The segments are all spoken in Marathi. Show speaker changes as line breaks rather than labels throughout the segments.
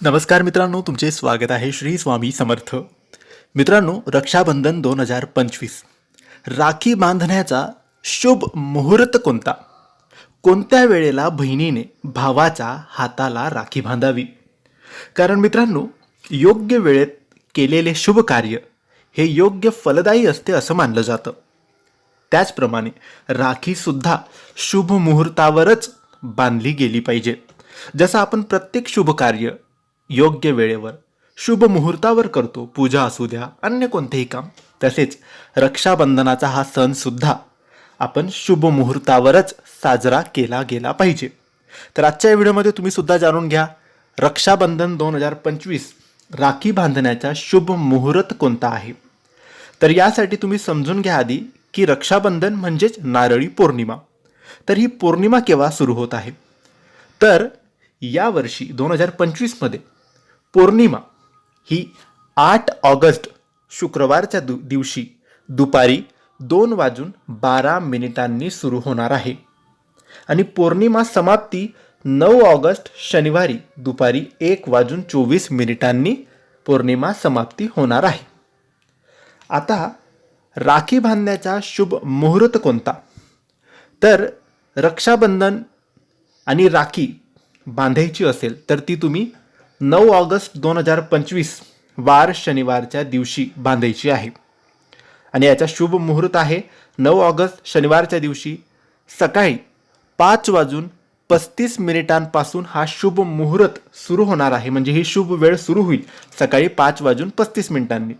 नमस्कार मित्रांनो तुमचे स्वागत आहे श्री स्वामी समर्थ. मित्रांनो रक्षाबंधन दोन हजार पंचवीस. राखी बांधण्याचा शुभ मुहूर्त कोणता? कोणत्या वेळेला बहिणीने भावाच्या हाताला राखी बांधावी? कारण मित्रांनो योग्य वेळेत केलेले शुभ कार्य हे योग्य फलदायी असते असं मानलं जातं. त्याचप्रमाणे राखीसुद्धा शुभ मुहूर्तावरच बांधली गेली पाहिजे. जसं आपण प्रत्येक शुभ कार्य योग्य वेळेवर शुभ मुहूर्तावर करतो पूजा असू द्या अन्य कोणतेही काम. तसेच रक्षाबंधनाचा हा सणसुद्धा आपण शुभ मुहूर्तावरच साजरा केला गेला पाहिजे. तर आजच्या व्हिडिओमध्ये तुम्ही सुद्धा जाणून घ्या रक्षाबंधन दोन हजार पंचवीस राखी बांधण्याचा शुभ मुहूर्त कोणता आहे? तर यासाठी तुम्ही समजून घ्या आधी की रक्षाबंधन म्हणजेच नारळी पौर्णिमा. तर ही पौर्णिमा केव्हा सुरू होत आहे? तर यावर्षी दोन हजार पंचवीसमध्ये पौर्णिमा ही आठ ऑगस्ट शुक्रवारच्या दु दिवशी दुपारी दोन वाजून बारा मिनिटांनी सुरू होणार आहे. आणि पौर्णिमा समाप्ती नऊ ऑगस्ट शनिवारी दुपारी एक वाजून चोवीस मिनिटांनी पौर्णिमा समाप्ती होणार आहे. आता राखी बांधण्याचा शुभ मुहूर्त कोणता? तर रक्षाबंधन आणि राखी बांधायची असेल तर ती तुम्ही नऊ ऑगस्ट दोन हजार पंचवीस वार शनिवारच्या दिवशी बांधायची आहे. आणि याचा शुभ मुहूर्त आहे नऊ ऑगस्ट शनिवारच्या दिवशी सकाळी पाच वाजून पस्तीस मिनिटांपासून हा शुभ मुहूर्त सुरू होणार आहे. म्हणजे ही शुभ वेळ सुरू होईल सकाळी पाच वाजून पस्तीस मिनिटांनी.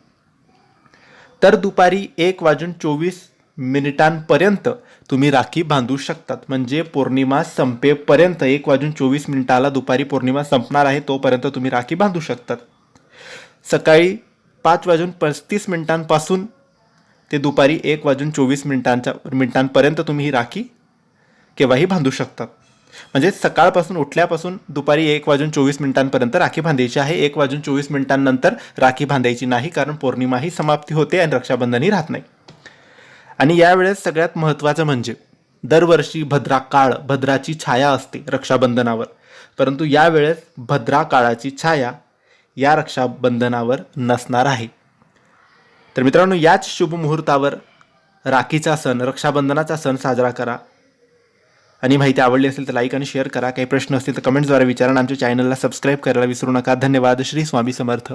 तर दुपारी एक वाजून चोवीस मिनिटांपर्यंत तुम्ही राखी बांधू शकतात. म्हणजे पौर्णिमा संपेपर्यंत एक वाजून चोवीस मिनिटाला दुपारी पौर्णिमा संपणार आहे तोपर्यंत तुम्ही राखी बांधू शकतात. सकाळी पाच वाजून पस्तीस मिनिटांपासून ते दुपारी एक वाजून चोवीस मिनिटांच्या मिनिटांपर्यंत तुम्ही ही राखी केव्हाही बांधू शकतात. म्हणजे सकाळपासून उठल्यापासून दुपारी एक वाजून चोवीस मिनिटांपर्यंत राखी बांधायची आहे. एक वाजून चोवीस मिनिटांनंतर राखी बांधायची नाही कारण पौर्णिमा ही समाप्ती होते आणि रक्षाबंधनही राहत नाही. आणि यावेळेस सगळ्यात महत्त्वाचं म्हणजे दरवर्षी भद्रा काळ भद्राची छाया असते रक्षाबंधनावर. परंतु यावेळेस भद्रा काळाची छाया या रक्षाबंधनावर नसणार आहे. तर मित्रांनो याच शुभ मुहूर्तावर राखीचा सण रक्षाबंधनाचा सण साजरा करा. आणि माहिती आवडली असेल तर लाईक आणि शेअर करा. काही प्रश्न असतील तर कमेंट्सद्वारे विचारा आमच्या चॅनलला सबस्क्राईब करायला विसरू नका. धन्यवाद. श्री स्वामी समर्थ.